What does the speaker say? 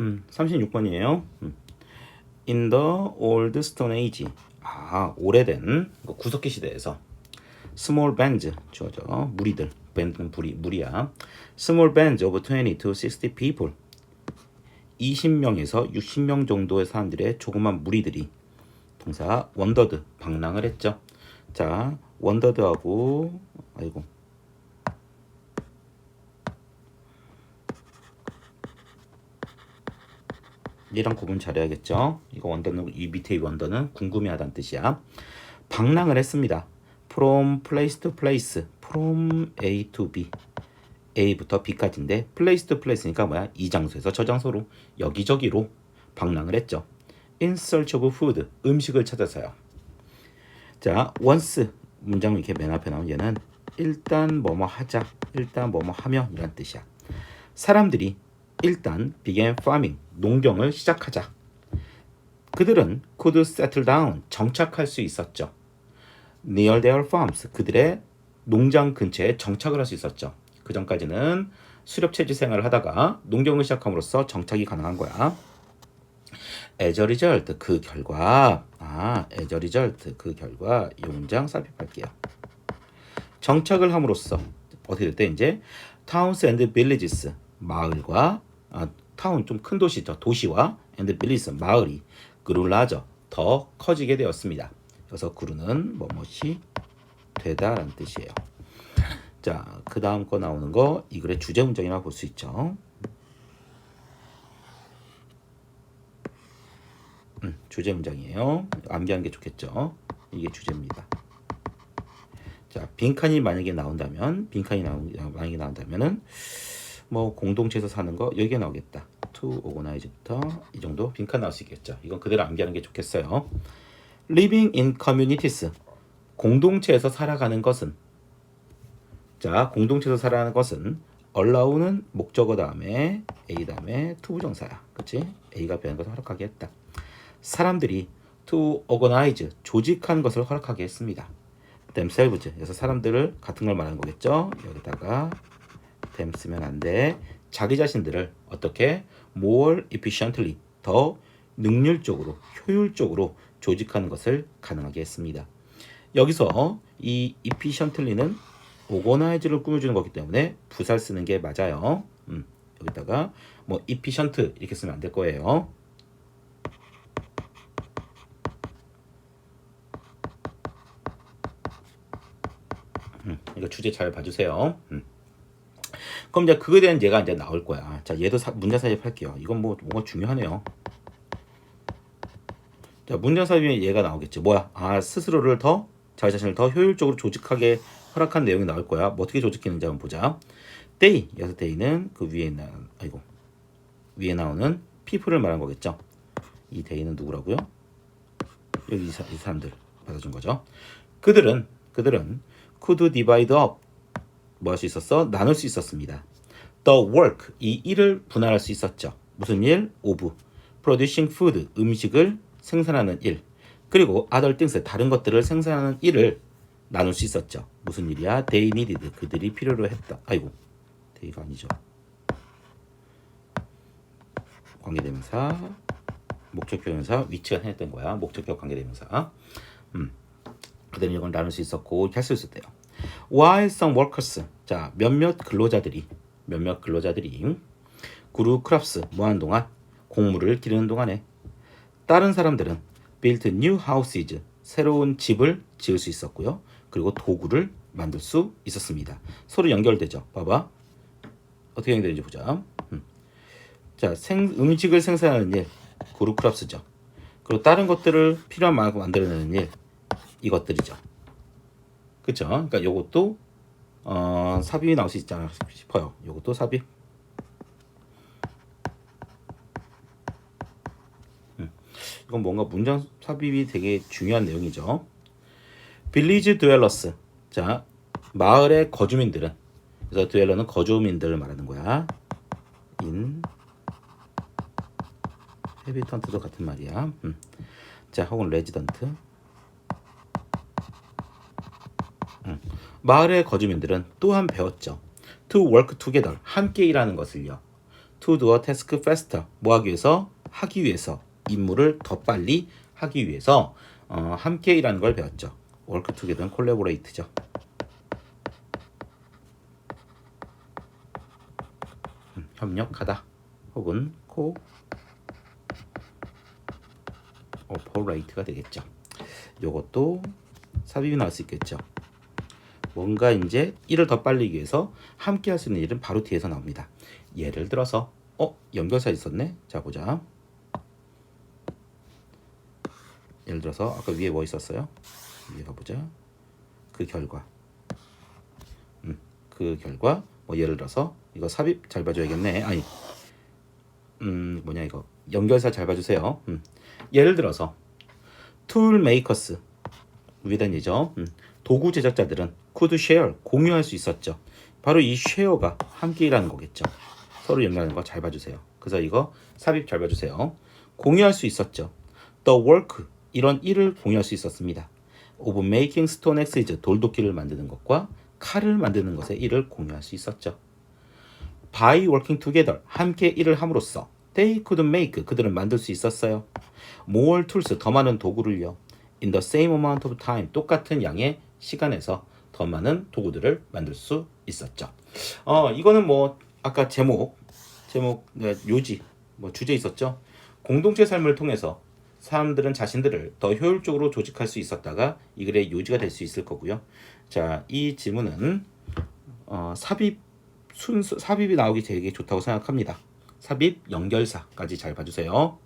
음, 36번이에요. 음. In the old stone age. 아, 오래된 그 구석기 시대에서 small bands 주어져 무리들 밴드는 무리 무리야. small bands of 20 to 60 people. 20명에서 60명 정도의 사람들의 조그만 무리들이 동사 원더드 방랑을 했죠. 자, 원더드하고 아이고 얘랑 구분 잘해야겠죠. 이거 원더는 이 밑에 이 원더는 궁금해하다는 뜻이야. 방랑을 했습니다. From place to place, from A to B, A부터 B까지인데 place to place니까 뭐야? 이 장소에서 저 장소로 여기저기로 방랑을 했죠. In search of food, 음식을 찾아서요. 자, once 문장 이렇게 맨 앞에 나온 얘는 일단 뭐뭐 하자, 일단 뭐뭐 하며 이란 뜻이야. 사람들이 일단 began farming, 농경을 시작하자. 그들은 could settle down, 정착할 수 있었죠. near their farms, 그들의 농장 근처에 정착을 할 수 있었죠. 그 전까지는 수렵체지 생활을 하다가 농경을 시작함으로써 정착이 가능한 거야. as a result, 그 결과, 아, as a result, 그 결과 이 문장 살펴볼게요. 정착을 함으로써 어떻게 됐대 이제 towns and villages 마을과 아, 타운 좀 큰 도시죠 도시와 and villages 마을이 그루 라저 더 커지게 되었습니다. 그래서 그루는 뭐뭐이 되다라는 뜻이에요. 자, 그 다음 거 나오는 거 이 글의 주제 문장이라 볼 수 있죠. 음, 주제 문장이에요. 암기하는 게 좋겠죠. 이게 주제입니다. 자, 빈칸이 만약에 나온다면, 빈칸이 나오, 만약에 나온다면은 뭐 공동체에서 사는 거 여기에 나오겠다. to organize부터 이 정도 빈칸 나올 수 있겠죠. 이건 그대로 암기하는 게 좋겠어요. living in communities 공동체에서 살아가는 것은 자 공동체에서 살아가는 것은 allow는 목적어 다음에 a 다음에 to 부정사야. 그렇지? a가 변한 것을 허락하게 했다. 사람들이 to organize 조직한 것을 허락하게 했습니다. themselves 그래서 사람들을 같은 걸 말하는 거겠죠. 여기다가 them 쓰면 안 돼. 자기 자신들을 어떻게 more efficiently 더 능률적으로 효율적으로 조직하는 것을 가능하게 했습니다. 여기서 이 efficiently는 organize를 꾸며주는 거기 때문에 부사를 쓰는 게 맞아요. 음, 여기다가 뭐 efficient 이렇게 쓰면 안 될 거예요. 음, 이거 주제 잘 봐주세요. 음. 그럼 이제 그거에 대한 얘가 이제 나올 거야. 자, 얘도 사, 문장 삽입할게요. 이건 뭐 뭐가 중요하네요. 자, 문장 삽입에 얘가 나오겠지. 뭐야? 아, 스스로를 더 자기 자신을 더 효율적으로 조직하게 허락한 내용이 나올 거야. 뭐 어떻게 조직했는지 한번 보자. day 여기서 day는 그 위에 나 아이고 위에 나오는 people을 말한 거겠죠. 이 day는 누구라고요? 여기 이, 사, 이 사 람들 받아준 거죠. 그들은 그들은 could divide up 뭐 할 수 있었어? 나눌 수 있었습니다. The work 이 일을 분할할 수 있었죠. 무슨 일? of producing food 음식을 생산하는 일. 그리고 other things 다른 것들을 생산하는 일을 나눌 수 있었죠. 무슨 일이야? They needed 그들이 필요로 했다. 아이고, they가 아니죠. 관계대명사, 목적표현사, 위치가 해냈던 거야. 목적격 관계대명사. 음, 그들은 이걸 나눌 수 있었고 이렇게 할 수 있었대요. While workers, 자 몇몇 근로자들이 몇몇 근로자들이 그루 크랍스 뭐하는 동안 곡물을 기르는 동안에 다른 사람들은 built new houses 새로운 집을 지을 수 있었고요. 그리고 도구를 만들 수 있었습니다. 서로 연결되죠. 봐봐. 어떻게 연결되는지 보자. 음. 자, 생, 음식을 생산하는 일, 그루크랍스죠. 그리고 다른 것들을 필요한 만큼 만들어내는 일, 이것들이죠. 그쵸? 그러니까 요것도 어, 삽입이 나올 수 있지 않나 싶어요. 요것도 삽입. 음. 이건 뭔가 문장 삽입이 되게 중요한 내용이죠. 빌리지 드웰러스. 자, 마을의 거주민들은 그래서 드웰러는 거주민들을 말하는 거야. 인 헤비턴트도 같은 말이야. 음. 자, 혹은 레지던트. 마을의 거주민들은 또한 배웠죠. To work together, 함께 일하는 것을요. to do a task faster. 뭐 하기 위해서? 하기 위해서. 임무를 더 빨리 하기 위해서 어, 함께 일하는 걸 배웠죠. work together는 collaborate죠. 음, 협력하다 혹은 코 오퍼레이트가 되겠죠. 요것도 삽입이 나올 수 있겠죠. 뭔가 이제 일을 더 빨리 하기 위해서 함께 할 수 있는 일은 바로 뒤에서 나옵니다. 예를 들어서 어 연결사 있었네. 자 보자. 예를 들어서 아까 위에 뭐 있었어요? 위에 가보자. 그 결과. 음, 그 결과 뭐 예를 들어서 이거 삽입 잘 봐줘야겠네. 아니, 음 뭐냐 이거 연결사 잘 봐주세요. 음, 예를 들어서 툴 메이커스 위단 예죠. 음, 도구 제작자들은 share 공유할 수 있었죠. 바로 이 share가 함께 일하는 거겠죠. 서로 연결하는 거 잘 봐주세요. 그래서 이거 삽입 잘 봐주세요. 공유할 수 있었죠. The work 이런 일을 공유할 수 있었습니다. of making stone axes 돌도끼를 만드는 것과 칼을 만드는 것의 일을 공유할 수 있었죠. by working together 함께 일을 함으로써 they could make 그들은 만들 수 있었어요. more tools 더 많은 도구를요. in the same amount of time 똑같은 양의 시간에서 더 많은 도구들을 만들 수 있었죠. 어 이거는 뭐 아까 제목 제목 네, 요지 뭐 주제 있었죠. 공동체 삶을 통해서 사람들은 자신들을 더 효율적으로 조직할 수 있었다가 이 글의 요지가 될 수 있을 거고요. 자, 이 지문은 어, 삽입 순서 삽입이 나오기 되게 좋다고 생각합니다. 삽입 연결사까지 잘 봐주세요.